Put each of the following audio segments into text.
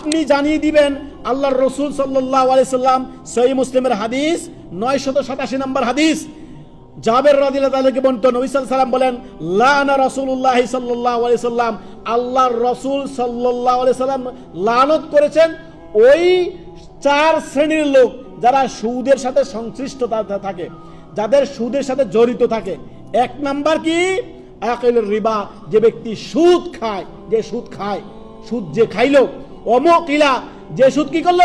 আপনি জানিয়ে দিবেন, আল্লাহর রসুল সাল্লাহ আলাইসাল্লাম সহি মুসলিমের হাদিস নয় শত সাতাশি নম্বর হাদিস। জাবের রাদিল্লাহ তাআলাকে বর্ণিত, নবী সাল্লাম বলেন, লানা রাসূলুল্লাহ সাল্লাল্লাহু আলাইহি সাল্লাম, আল্লাহর রাসূল সাল্লাল্লাহু আলাইহি সাল্লাম লানত করেছেন ওই চার শ্রেণির লোক যারা সুদের সাথে সংশ্লিষ্টতা থাকে, যাদের সুদের সাথে জড়িত থাকে। এক নাম্বার কি? রিবা, যে ব্যক্তি সুদ খায়, যে সুদ খায়, সুদ যে খাইলো অমকিলা, যে সুদ কি করল?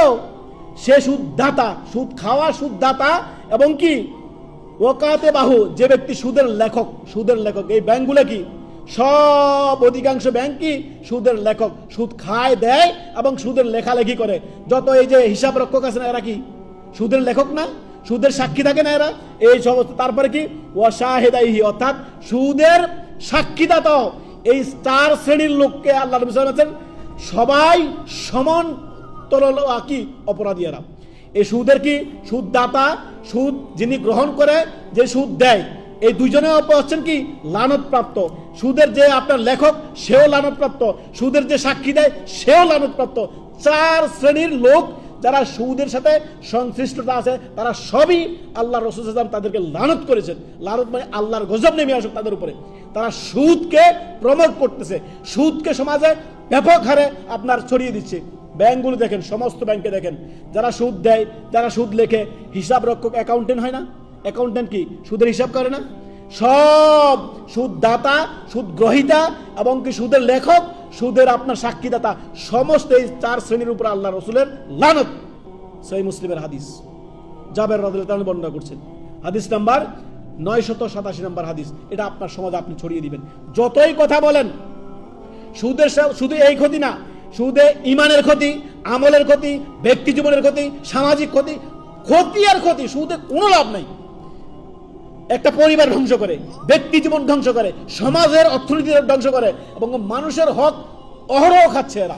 সে সুদ দাতা সুদ খাওয়া সুদ দাতা এবং কি? ওকাতে বাহু, যে ব্যক্তি সুদের লেখক সুদের লেখক, এই ব্যাংকগুলো কি? সব অধিকাংশ ব্যাংক কি? সুদের লেখক, সুদ খায়, দেয় এবং সুদের লেখালেখি করে। যত এই যে হিসাব রক্ষক আছে না এরা কি? সুদের লেখক না? সুদের সাক্ষী থাকে না এরা? এই সমস্ত, তারপরে কি? ওয়াশাহেদাইহি, অর্থাৎ সুদের সাক্ষীদাতাও এই স্টার শ্রেণির লোককে আল্লাহ নবী সাল্লাল্লাহু আলাইহি সবাই সমান তরল কি অপরাধী এরা এই সুদের কি? সুদদাতা, সুদ যিনি গ্রহণ করে, যে সুদ দেয়। এই দুজনে হচ্ছেন কি? লানতপ্রাপ্ত। সুদের যে আপনার লেখক, সেও লানতপ্রাপ্ত। সুদের যে সাক্ষী দেয়, সেও লানতপ্রাপ্ত। চার শ্রেণির লোক যারা সুদের সাথে সংশ্লিষ্টতা আছে, তারা সবই আল্লাহ রসুল সাল্লাম তাদেরকে লানত করেছেন। লানত মানে আল্লাহর গজব নেমে আসুক তাদের উপরে। তারা সুদকে প্রমোট করতেছে। সুদকে সমাজে ব্যাপক হারে আপনার ছড়িয়ে দিচ্ছে। ব্যাংকগুলো দেখেন, সমস্ত ব্যাংকে দেখেন, যারা সুদ দেয়, যারা সুদ লেখে, হিসাব রক্ষক অ্যাকাউন্টেন্ট হয় না। অ্যাকাউন্টেন্ট কি? সুদের হিসাব করে না। সব সুদ দাতা সুদ গ্রহিতা এবং কি সুদের লেখক সুদের আপনার সাক্ষীদাতা সমস্ত এই চার শ্রেণির উপর আল্লাহ রসুলের লানত। সেই মুসলিমের হাদিস। জাবের রদুল বর্ণনা করছেন। হাদিস নাম্বার নয় শত সাতাশি নাম্বার হাদিস। এটা আপনার সমাজে আপনি ছড়িয়ে দিবেন। যতই কথা বলেন, সুদের শুধু এই ক্ষতি না। সুদে ইমানের ক্ষতি, আমলের ক্ষতি, ব্যক্তি জীবনের ক্ষতি, সামাজিক ক্ষতি ক্ষতি আর ক্ষতি, সুদে কোনো লাভ নাই। একটা পরিবার ধ্বংস করে, ব্যক্তি জীবন ধ্বংস করে, সমাজের অর্থনীতি ধ্বংস করে, এবং মানুষের হক অহরহ খাচ্ছে এরা।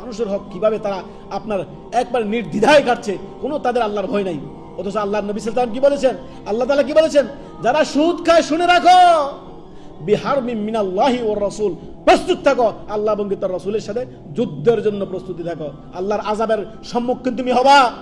মানুষের হক কীভাবে তারা আপনার একবার নির্দ্বিধায় কাটছে কোনো তাদের আল্লাহর ভয় নাই। অথচ আল্লাহ নবী সাল্লাম কি বলেছেন? আল্লাহ তালা কি বলেছেন? যারা সুদ খায়, শুনে রাখো। বিহার মিনাল্লাহি ও রসুল। প্রস্তুত থাকো। আল্লাহ এবং তার রসুলের সাথে যুদ্ধের জন্য প্রস্তুতি থাকো। আল্লাহর আজাবের সম্মুখীন তুমি হবা।